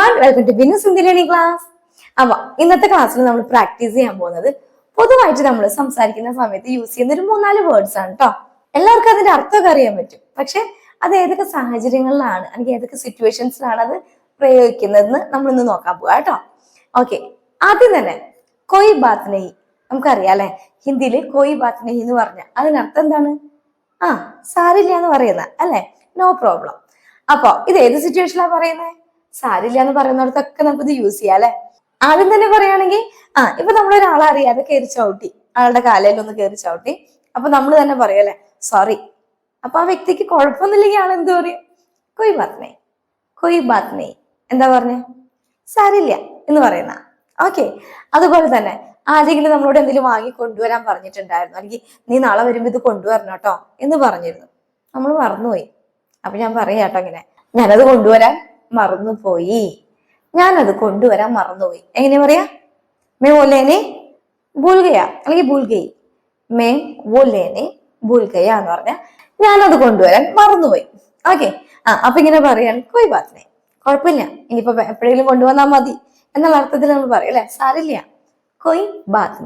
Welcome two class അപ്പൊ ഇന്നത്തെ ക്ലാസ്സിൽ നമ്മൾ പ്രാക്ടീസ് ചെയ്യാൻ പോകുന്നത് പൊതുവായിട്ട് നമ്മൾ സംസാരിക്കുന്ന സമയത്ത് യൂസ് ചെയ്യുന്ന ഒരു മൂന്നാൽ വേർഡ്സ് ആണ് കേട്ടോ എല്ലാവർക്കും അതിന്റെ അർത്ഥമൊക്കെ അറിയാൻ പറ്റും. പക്ഷെ അത് ഏതൊക്കെ സാഹചര്യങ്ങളിലാണ് അല്ലെങ്കിൽ ഏതൊക്കെ സിറ്റുവേഷൻസിലാണ് അത് പ്രയോഗിക്കുന്നതെന്ന് നമ്മൾ ഇന്ന് നോക്കാൻ പോവാ കേട്ടോ ഓക്കെ ആദ്യം തന്നെ കൊയ് ബാത് നെയ് നമുക്കറിയാം അല്ലെ? ഹിന്ദിയിൽ കൊയ് ബാത് നെയ് എന്ന് പറഞ്ഞ അതിനർത്ഥം എന്താണ്? ആ സാരില്ല എന്ന് പറയുന്ന അല്ലെ? നോ പ്രോബ്ലം അപ്പൊ ഇത് ഏത് സിറ്റുവേഷനിലാണ് പറയുന്നത് സാരില്ല എന്ന് പറയുന്നിടത്തൊക്കെ നമുക്കിത് യൂസ് ചെയ്യാം അല്ലെ? ആദ്യം തന്നെ പറയുകയാണെങ്കിൽ ആ ഇപ്പൊ നമ്മൾ ഒരാളെ അറിയാതെ കയറി ചവിട്ടി ആളുടെ കാലയിൽ ഒന്ന് കയറി ചവിട്ടി അപ്പൊ നമ്മൾ തന്നെ പറയല്ലേ സോറി അപ്പൊ ആ വ്യക്തിക്ക് കുഴപ്പമൊന്നുമില്ലെങ്കിൽ ആൾ എന്ത് പറയും? കൊയ് ബാത് നെയ് കൊയ് ബാത് നെയ് എന്താ പറഞ്ഞ? സാരില്ല എന്ന് പറയുന്ന. ഓക്കെ അതുപോലെ തന്നെ ആരെങ്കിലും നമ്മളോട് എന്തെങ്കിലും വാങ്ങി കൊണ്ടുവരാൻ പറഞ്ഞിട്ടുണ്ടായിരുന്നു അല്ലെങ്കിൽ നീ നാളെ വരുമ്പോ ഇത് കൊണ്ടുവരണം കേട്ടോ എന്ന് പറഞ്ഞിരുന്നു. നമ്മൾ മറന്നുപോയി. അപ്പൊ ഞാൻ പറയാം കേട്ടോ ഇങ്ങനെ ഞാനത് കൊണ്ടുവരാൻ മറന്നുപോയി. ഞാനത് കൊണ്ടുവരാൻ മറന്നുപോയി. എങ്ങനെ പറയാ? മേ ഓലേനെ ഭൂൽഗയ. അല്ലെങ്കിൽ ഭൂൽഗയി. മേ ഓലേനെ ഭൂൽഗയ എന്ന് പറഞ്ഞ ഞാനത് കൊണ്ടുവരാൻ മറന്നുപോയി. ഓക്കെ. ആ അപ്പൊ ഇങ്ങനെ പറയാണ് കോയി ബാത്തിനെ കുഴപ്പമില്ല. ഇനിയിപ്പോ എപ്പോഴെങ്കിലും കൊണ്ടുവന്നാൽ മതി. എന്നുള്ള അർത്ഥത്തിൽ നമ്മൾ പറയല്ലേ സാരില്ല. കൊയ് ബാത്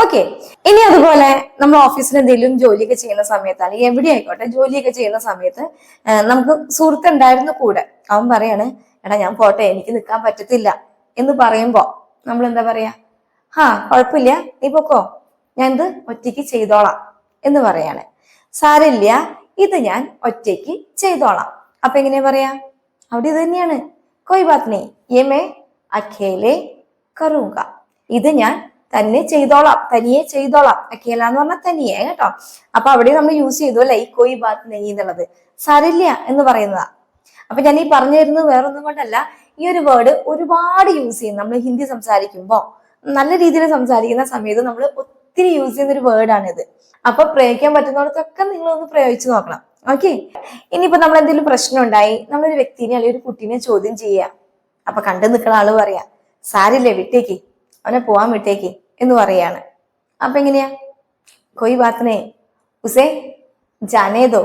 ഓക്കെ ഇനി അതുപോലെ നമ്മൾ ഓഫീസിൽ എന്തെങ്കിലും ജോലിയൊക്കെ ചെയ്യുന്ന സമയത്ത് അല്ലെങ്കിൽ എവിടെ ആയിക്കോട്ടെ ജോലിയൊക്കെ ചെയ്യുന്ന സമയത്ത് നമുക്ക് സുഹൃത്ത് ഉണ്ടായിരുന്നു കൂടെ. അവൻ പറയാണ് എടാ ഞാൻ പോട്ടെ എനിക്ക് നിൽക്കാൻ പറ്റത്തില്ല. എന്ന് പറയുമ്പോ നമ്മൾ എന്താ പറയാ ഹാ കുഴപ്പമില്ല നീ പൊക്കോ ഞാൻ ഇത് ഒറ്റയ്ക്ക് ചെയ്തോളാം. എന്ന് പറയാണ്. സാരില്ല ഇത് ഞാൻ ഒറ്റയ്ക്ക് ചെയ്തോളാം. അപ്പൊ എങ്ങനെയാ പറയാ അവിടെ ഇത് തന്നെയാണ്. കൊയ് ബാത് നെയ് യെ മേ അഖേലെ കറൂങ്ക. ഇത് ഞാൻ തന്നെ ചെയ്തോളാം തനിയെ ചെയ്തോളാം. അക്കേല എന്ന് പറഞ്ഞാൽ തനിയെ കേട്ടോ. അപ്പൊ അവിടെ നമ്മൾ യൂസ് ചെയ്തു അല്ലെ? ഈ കൊയ് ബാത് നെയ് എന്നുള്ളത്. സാരില്ല എന്ന് പറയുന്നതാ. അപ്പൊ ഞാൻ ഈ പറഞ്ഞു തരുന്നത് വേറൊന്നും കൊണ്ടല്ല. ഈ ഒരു വേർഡ് ഒരുപാട് യൂസ് ചെയ്യും. നമ്മൾ ഹിന്ദി സംസാരിക്കുമ്പോൾ നല്ല രീതിയിൽ സംസാരിക്കുന്ന സമയത്ത് നമ്മൾ ഒത്തിരി യൂസ് ചെയ്യുന്ന ഒരു വേർഡാണ് ഇത് അപ്പൊ പ്രയോഗിക്കാൻ പറ്റുന്നിടത്തൊക്കെ നിങ്ങൾ ഒന്ന് പ്രയോഗിച്ചു നോക്കണം. ഓക്കെ ഇനിയിപ്പോ നമ്മൾ എന്തെങ്കിലും പ്രശ്നം ഉണ്ടായി നമ്മളൊരു വ്യക്തിനെ അല്ലെങ്കിൽ ഒരു കുട്ടീനെ ചോദ്യം ചെയ്യുക അപ്പൊ കണ്ടു നിൽക്കുന്ന ആൾ പറയാ സാരില്ലേ വിട്ടേക്ക്. അവനെ പോവാൻ വിട്ടേക്ക് എന്ന് പറയാണ്. അപ്പൊ എങ്ങനെയാ? കൊയ് ബാത്തിനെ ഉസേ ജാനേതോ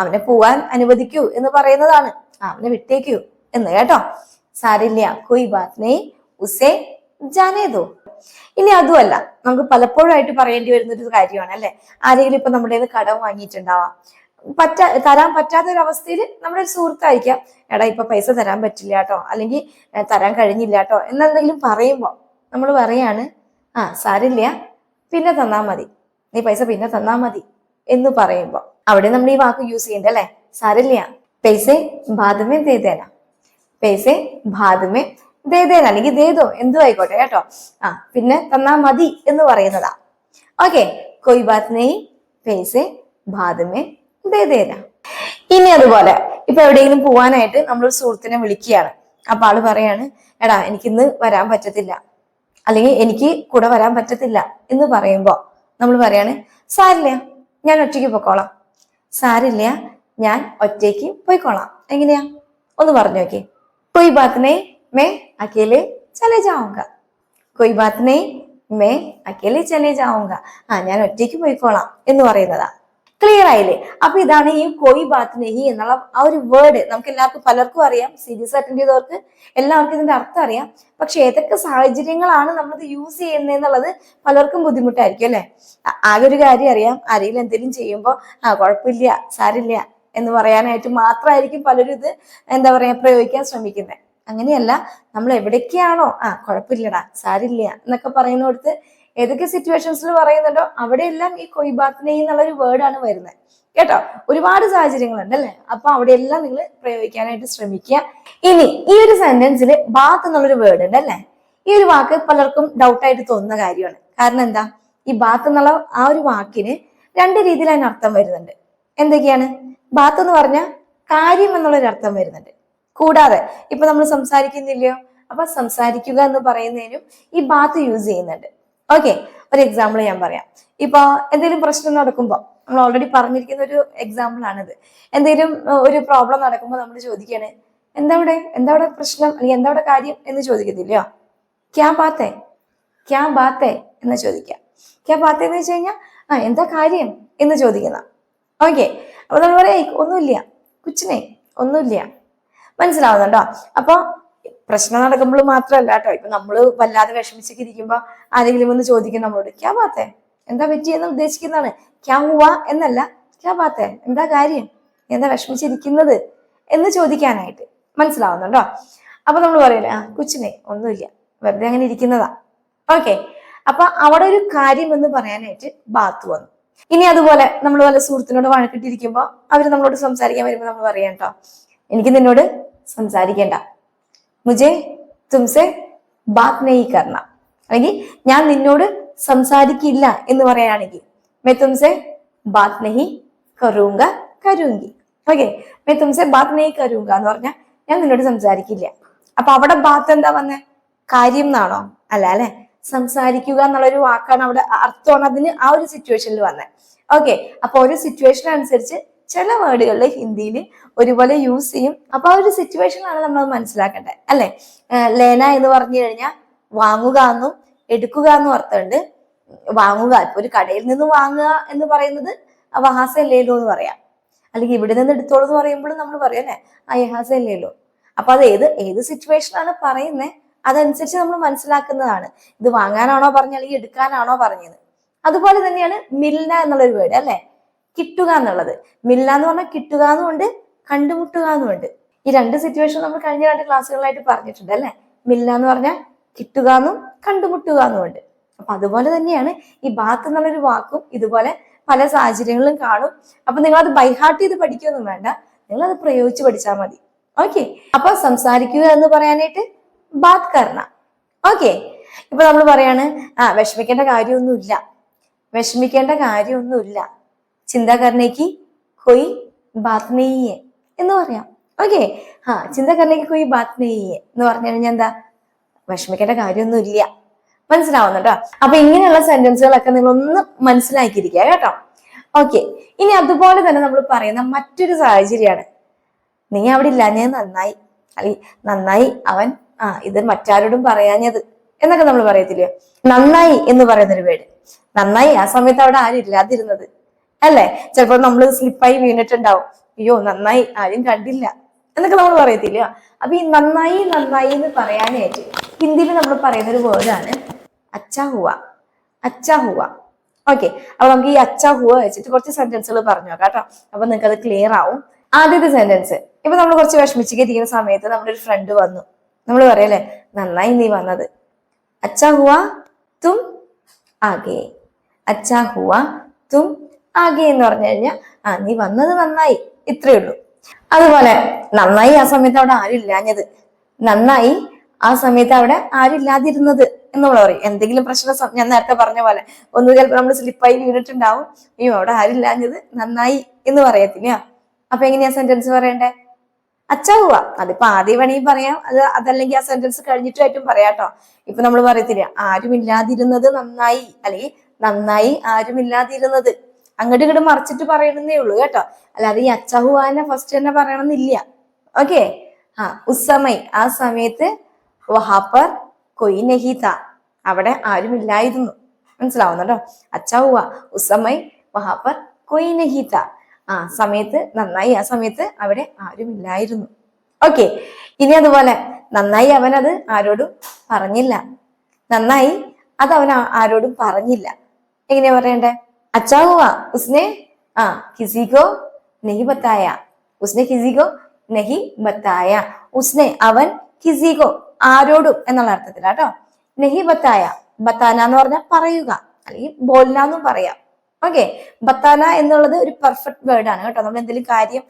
അവനെ പോവാൻ അനുവദിക്കൂ എന്ന് പറയുന്നതാണ്. അവനെ വിട്ടേക്കൂ എന്ന് കേട്ടോ. സാരില്ല കൊയ് ബാത്തിനെ ഉസേ ജാനേതോ ഇനി അതുമല്ല നമുക്ക് പലപ്പോഴായിട്ട് പറയേണ്ടി വരുന്ന ഒരു കാര്യമാണ് അല്ലെ? ആരെങ്കിലും ഇപ്പൊ നമ്മുടെ കടം വാങ്ങിയിട്ടുണ്ടാവാം. പറ്റ തരാൻ പറ്റാത്ത ഒരു അവസ്ഥയിൽ നമ്മുടെ ഒരു സുഹൃത്തായിരിക്കാം. എടാ ഇപ്പൊ പൈസ തരാൻ പറ്റില്ല കേട്ടോ. അല്ലെങ്കിൽ "ഏ, തരാൻ കഴിഞ്ഞില്ല കേട്ടോ. എന്നെന്തെങ്കിലും പറയുമ്പോ നമ്മൾ പറയാണ് ആ സാരില്ല പിന്നെ തന്നാ മതി. നീ പൈസ പിന്നെ തന്നാ മതി. എന്ന് പറയുമ്പോൾ അവിടെ നമ്മൾ ഈ വാക്ക് യൂസ് ചെയ്യണ്ട അല്ലെ? സാരില്ല പൈസ ബാധമേ തേതേന പൈസ ബാധമേ ദേതേന അല്ലെങ്കിൽ ദേതോ എന്തു ആയിക്കോട്ടെ കേട്ടോ. ആ പിന്നെ തന്നാ മതി എന്ന് പറയുന്നതാ. ഓക്കെ കൊയ് ബാത് നെയ് പൈസ ബാധമേ ദേതേന ഇനി അതുപോലെ ഇപ്പൊ എവിടെയെങ്കിലും പോവാനായിട്ട് നമ്മളൊരു സുഹൃത്തിനെ വിളിക്കുകയാണ്. അപ്പൊ ആൾ പറയാണ് എടാ എനിക്കിന്ന് വരാൻ പറ്റത്തില്ല. അല്ലെങ്കിൽ എനിക്ക് കൂടെ വരാൻ പറ്റത്തില്ല എന്ന് പറയുമ്പോൾ നമ്മൾ പറയാണ് സാരില്ല ഞാൻ ഒറ്റയ്ക്ക് പോയിക്കോളാം സാരില്ല ഞാൻ ഒറ്റയ്ക്ക് പോയിക്കോളാം. എങ്ങനെയാ? ഒന്ന് പറഞ്ഞു നോക്കി. കൊയ് ബാത്തിനെ മേ അക്കേലെ ചലേ ജാവുക കൊയ് ബാത്തിനെ മേ അക്കേലെ ചലേ ജാവുക ആ ഞാൻ ഒറ്റയ്ക്ക് പോയിക്കോളാം എന്ന് പറയുന്നതാ. ക്ലിയർ ആയില്ലേ? അപ്പൊ ഇതാണ് ഈ കൊയ് ബാത്ത് നെഹി എന്നുള്ള ആ ഒരു വേർഡ് നമുക്ക് എല്ലാവർക്കും പലർക്കും അറിയാം. സീരീസ് അറ്റൻഡ് ചെയ്തവർക്ക് എല്ലാവർക്കും ഇതിന്റെ അർത്ഥം അറിയാം. പക്ഷെ ഏതൊക്കെ സാഹചര്യങ്ങളാണ് നമ്മളിത് യൂസ് ചെയ്യുന്നതെന്നുള്ളത് പലർക്കും ബുദ്ധിമുട്ടായിരിക്കും അല്ലെ? ആകെ ഒരു കാര്യം അറിയാം. ആരെങ്കിലും എന്തെങ്കിലും ചെയ്യുമ്പോൾ ആ കുഴപ്പമില്ല സാരില്ല എന്ന് പറയാനായിട്ട് മാത്രമായിരിക്കും പലരും ഇത് എന്താ പറയാ പ്രയോഗിക്കാൻ ശ്രമിക്കുന്നത് അങ്ങനെയല്ല നമ്മൾ എവിടേക്കാണോ ആ കുഴപ്പമില്ലടാ സാരില്ല എന്നൊക്കെ പറയുന്നിടത്ത് ഏതൊക്കെ സിറ്റുവേഷൻസിൽ പറയുന്നുണ്ടോ അവിടെയെല്ലാം ഈ കൊയ്ബാത്തിനെ എന്നുള്ളൊരു വേർഡാണ് വരുന്നത്. കേട്ടോ? ഒരുപാട് സാഹചര്യങ്ങളുണ്ട് അല്ലെ? അപ്പൊ അവിടെയെല്ലാം നിങ്ങൾ പ്രയോഗിക്കാനായിട്ട് ശ്രമിക്കുക. ഇനി ഈ ഒരു സെന്റൻസിൽ ബാത്ത് എന്നുള്ളൊരു വേർഡ് ഉണ്ട് അല്ലേ? ഈ ഒരു വാക്ക് പലർക്കും ഡൗട്ടായിട്ട് തോന്നുന്ന കാര്യമാണ്. കാരണം എന്താ? ഈ ബാത്ത് എന്നുള്ള ആ ഒരു വാക്കിന് രണ്ട് രീതിയിൽ അതിന് അർത്ഥം വരുന്നുണ്ട്. എന്തൊക്കെയാണ്? ബാത്ത് എന്ന് പറഞ്ഞാൽ കാര്യം എന്നുള്ളൊരു അർത്ഥം വരുന്നുണ്ട്. കൂടാതെ ഇപ്പൊ നമ്മൾ സംസാരിക്കുന്നില്ലയോ? അപ്പൊ സംസാരിക്കുക എന്ന് പറയുന്നതിനും ഈ ബാത്ത് യൂസ് ചെയ്യുന്നുണ്ട്. ഓക്കെ ഒരു എക്സാമ്പിൾ ഞാൻ പറയാം. ഇപ്പൊ എന്തെങ്കിലും പ്രശ്നം നടക്കുമ്പോൾ നമ്മൾ ഓൾറെഡി പറഞ്ഞിരിക്കുന്ന ഒരു എക്സാമ്പിൾ ആണിത്. എന്തെങ്കിലും ഒരു പ്രോബ്ലം നടക്കുമ്പോൾ നമ്മൾ ചോദിക്കണേ എന്താ എന്താവിടെ എന്താ ഇവിടെ പ്രശ്നം? അല്ലെങ്കിൽ എന്താ ഇവിടെ കാര്യം? എന്ന് ചോദിക്കത്തില്ലയോ? ക്യാ ബാത്തേ ക്യാ ബാത്തേ? എന്ന് ചോദിക്കാം ക്യാ ബാത്തേ എന്ന് വെച്ച് കഴിഞ്ഞാൽ ആ എന്താ കാര്യം? എന്ന് ചോദിക്കുന്ന. ഓക്കെ അപ്പൊ നമ്മൾ പറയാം ഒന്നുമില്ല. കുച്ചിനെ ഒന്നുമില്ല. മനസ്സിലാവുന്നുണ്ടോ? അപ്പൊ പ്രശ്നം നടക്കുമ്പോൾ മാത്രമല്ല കേട്ടോ. ഇപ്പൊ നമ്മൾ വല്ലാതെ വിഷമിച്ചൊക്കെ ഇരിക്കുമ്പോ ആരെങ്കിലും ഒന്ന് ചോദിക്കും നമ്മളോട് ക്യാ ബാത്തേ? എന്താ പറ്റിയെന്ന് ഉദ്ദേശിക്കുന്നതാണ്? ക്യാ ഹുവ എന്നല്ല ക്യാ ബാത്തേ? എന്താ കാര്യം? എന്താ വിഷമിച്ചിരിക്കുന്നത്? എന്ന് ചോദിക്കാനായിട്ട് മനസ്സിലാവുന്നുണ്ടോ? അപ്പൊ നമ്മൾ പറയില്ല ആ കൊച്ചിനെ ഒന്നുമില്ല. വെറുതെ അങ്ങനെ ഇരിക്കുന്നതാ. ഓക്കെ. അപ്പൊ അവിടെ ഒരു കാര്യം എന്ന് പറയാനായിട്ട് ബാത്ത് വന്നു. ഇനി അതുപോലെ നമ്മൾ വല്ല സുഹൃത്തിനോട് വഴക്കിട്ടിരിക്കുമ്പോ അവർ നമ്മളോട് സംസാരിക്കാൻ വരുമ്പോ നമ്മൾ പറയാം കേട്ടോ എനിക്ക് നിന്നോട് സംസാരിക്കേണ്ട. മുജെ തുംസെ ബാത് നെയ് കർണ. അല്ലെങ്കിൽ ഞാൻ നിന്നോട് സംസാരിക്കില്ല എന്ന് പറയുകയാണെങ്കിൽ മേ തുംസെ ബാത് നെഹി കറൂങ്ക കരൂങ്കി. ഓക്കെ മേ തുംസെ ബാത് നെയ് കരൂങ്ക എന്ന് പറഞ്ഞാൽ ഞാൻ നിന്നോട് സംസാരിക്കില്ല. അപ്പൊ അവിടെ ബാത്ത് എന്താ വന്നേ? കാര്യം എന്നാണോ? അല്ല അല്ലെ? സംസാരിക്കുക എന്നുള്ളൊരു വാക്കാണ് അവിടെ അർത്ഥമാണ് അതിന് ആ ഒരു സിറ്റുവേഷനിൽ വന്നത് ഓക്കെ അപ്പൊ ഒരു സിറ്റുവേഷൻ അനുസരിച്ച് ചില വേർഡുകളിൽ ഹിന്ദിയിൽ ഒരുപോലെ യൂസ് ചെയ്യും. അപ്പൊ ആ ഒരു സിറ്റുവേഷനാണ് നമ്മൾ മനസ്സിലാക്കേണ്ടത്. അല്ലെ? ലേന എന്ന് പറഞ്ഞു കഴിഞ്ഞാൽ വാങ്ങുക എന്നും എടുക്കുക എന്നും അർത്ഥമുണ്ട്. വാങ്ങുക ഇപ്പൊ ഒരു കടയിൽ നിന്ന് വാങ്ങുക എന്ന് പറയുന്നത് വഹാസ ലേലോ എന്ന് പറയാം. അല്ലെങ്കിൽ ഇവിടെ നിന്ന് എടുത്തോളൂ എന്ന് പറയുമ്പോഴും നമ്മൾ പറയും അല്ലെ? ആ യഹാസ ലേലോ അപ്പൊ അത് ഏത് ഏത് സിറ്റുവേഷനാണ് പറയുന്നത് അതനുസരിച്ച് നമ്മൾ മനസ്സിലാക്കുന്നതാണ്. ഇത് വാങ്ങാനാണോ പറഞ്ഞത്? അല്ലെങ്കിൽ എടുക്കാനാണോ പറഞ്ഞത്? അതുപോലെ തന്നെയാണ് മിൽന എന്നുള്ളൊരു വേർഡ് അല്ലെ? കിട്ടുക എന്നുള്ളത്. മില്ല എന്ന് പറഞ്ഞാൽ കിട്ടുക എന്നുമുണ്ട് കണ്ടുമുട്ടുക എന്നുമുണ്ട് ഈ രണ്ട് സിറ്റുവേഷൻ നമ്മൾ കഴിഞ്ഞ രണ്ട് ക്ലാസ്സുകളായിട്ട് പറഞ്ഞിട്ടുണ്ട് അല്ലെ? മില്ല എന്ന് പറഞ്ഞാൽ കിട്ടുക എന്നും കണ്ടുമുട്ടുക എന്നുമുണ്ട് അപ്പൊ അതുപോലെ തന്നെയാണ് ഈ ബാത്ത് എന്നുള്ളൊരു വാക്കും ഇതുപോലെ പല സാഹചര്യങ്ങളിലും കാണും. അപ്പൊ നിങ്ങൾ അത് ബൈഹാർട്ട് ചെയ്ത് പഠിക്കുകയൊന്നും വേണ്ട. നിങ്ങൾ അത് പ്രയോഗിച്ച് പഠിച്ചാൽ മതി. ഓക്കെ അപ്പൊ സംസാരിക്കുക എന്ന് പറയാനായിട്ട് ബാത് കർണ. ഓക്കെ ഇപ്പൊ നമ്മൾ പറയാണ് ആ വിഷമിക്കേണ്ട കാര്യമൊന്നുമില്ല. വിഷമിക്കേണ്ട കാര്യമൊന്നുമില്ല. ചിന്ത കർണേക്ക് കൊയ് ബാത് നെയ്യേ എന്ന് പറയാം. ഓക്കെ ആ ചിന്ത കർണേക്ക് കൊയ് ബാത് നെയ്യേ എന്ന് പറഞ്ഞു കഴിഞ്ഞാൽ എന്താ? വിഷമിക്കേണ്ട കാര്യമൊന്നും ഇല്ല മനസ്സിലാവുന്നുണ്ടോ അപ്പൊ ഇങ്ങനെയുള്ള സെന്റൻസുകളൊക്കെ നിങ്ങൾ ഒന്ന് മനസ്സിലാക്കിയിരിക്കുക കേട്ടോ. ഓക്കെ ഇനി അതുപോലെ തന്നെ നമ്മൾ പറയുന്ന മറ്റൊരു സാഹചര്യമാണ്. നീ അവിടെ ഇല്ലാഞ്ഞത് നന്നായി. അല്ലെങ്കിൽ നന്നായി അവൻ ആ ഇത് മറ്റാരോടും പറയാഞ്ഞത് എന്നൊക്കെ നമ്മൾ പറയത്തില്ലയോ നന്നായി എന്ന് പറയുന്നൊരു വേട് നന്നായി ആ സമയത്ത് അവിടെ ആരും ഇല്ലാതിരുന്നത് അല്ലേ? ചിലപ്പോൾ നമ്മൾ സ്ലിപ്പായി വീണിട്ടുണ്ടാവും. അയ്യോ നന്നായി. ആരും കണ്ടില്ല. എന്നൊക്കെ നമ്മൾ പറയത്തില്ല? അപ്പൊ ഈ നന്നായി നന്നായി എന്ന് പറയാനായിട്ട് ഹിന്ദിയിൽ നമ്മൾ പറയുന്ന ഒരു വേർഡാണ് അച്ചാ ഹുവ അച്ചാ ഹുവ ഓക്കെ. അപ്പൊ നമുക്ക് ഈ അച്ചാ ഹുവ വെച്ചിട്ട് കുറച്ച് സെന്റൻസുകൾ പറഞ്ഞു കേട്ടോ. അപ്പൊ നിങ്ങൾക്ക് അത് ക്ലിയർ ആവും. ആദ്യത്തെ സെന്റൻസ് ഇപ്പൊ നമ്മൾ കുറച്ച് വിഷമിച്ചിരിക്കുന്ന സമയത്ത് നമ്മുടെ ഒരു ഫ്രണ്ട് വന്നു നമ്മൾ പറയല്ലേ നന്നായി നീ വന്നത്. അച്ചാ ഹുവ തും ആകെ. അച്ചാ ഹുവ തും ആകെ എന്ന് പറഞ്ഞു കഴിഞ്ഞാൽ ആ നീ വന്നത് നന്നായി. ഇത്രയേ ഉള്ളൂ. അതുപോലെ നന്നായി ആ സമയത്ത് അവിടെ ആരും നന്നായി ആ സമയത്ത് അവിടെ ആരും ഇല്ലാതിരുന്നത് എന്ന് നമ്മൾ പറയും. എന്തെങ്കിലും പ്രശ്ന ഞാൻ നേരത്തെ പറഞ്ഞ പോലെ ഒന്ന് ചിലപ്പോൾ നമ്മൾ സ്ലിപ്പായി വീണിട്ടുണ്ടാവും. അയ്യോ അവിടെ ആരും നന്നായി എന്ന് പറയത്തില്ല. അപ്പൊ എങ്ങനെയാ സെന്റൻസ് പറയണ്ടേ? അച്ചാവുക അതിപ്പോ ആദ്യം വേണമെങ്കിൽ പറയാം. അത് അതല്ലെങ്കിൽ ആ സെന്റൻസ് കഴിഞ്ഞിട്ടായിട്ടും പറയാട്ടോ ഇപ്പൊ നമ്മൾ പറയത്തില്ല ആരുമില്ലാതിരുന്നത് നന്നായി. അല്ലെങ്കിൽ നന്നായി ആരും ഇല്ലാതിരുന്നത് അങ്ങോട്ട് ഇങ്ങോട്ട് മറിച്ചിട്ട് പറയണമെന്നേ ഉള്ളൂ കേട്ടോ. അല്ലാതെ ഈ അച്ചഹുവാനെ ഫസ്റ്റ് തന്നെ പറയണമെന്നില്ല. ഓക്കെ ആ ഉസമൈ ആ സമയത്ത് വഹാപ്പർ കൊയ് നഹീത അവിടെ ആരും ഇല്ലായിരുന്നു മനസ്സിലാവുന്നുണ്ടോ? അച്ചഹുവ ഉസമൈ വഹാപ്പർ കൊയ് നഹീത ആ സമയത്ത് നന്നായി. ആ സമയത്ത് അവിടെ ആരും ഇല്ലായിരുന്നു ഓക്കെ ഇനി അതുപോലെ നന്നായി അവൻ അത് ആരോടും പറഞ്ഞില്ല. നന്നായി അത് അവൻ ആരോടും പറഞ്ഞില്ല. എങ്ങനെയാ പറയണ്ടേ? അച്ഛാ हुआ ഉസ്നെ? ആ കിസിക്കോ നെഹി ബത്തായ. ഉസ്നെ കിസിക്കോ നെഹി ബത്തായ. ഉസ്നെ അവൻ കിസിക്കോ ആരോടും എന്നുള്ള അർത്ഥത്തിലാട്ടോ നെഹി ബത്തായ ബത്താന എന്ന് പറഞ്ഞാൽ പറയുക അല്ലെങ്കിൽ ബോൽന എന്നും പറയാം. ഓക്കെ ബത്താന എന്നുള്ളത് ഒരു പെർഫെക്റ്റ് വേർഡ് ആണ് കേട്ടോ. നമ്മൾ എന്തെങ്കിലും കാര്യം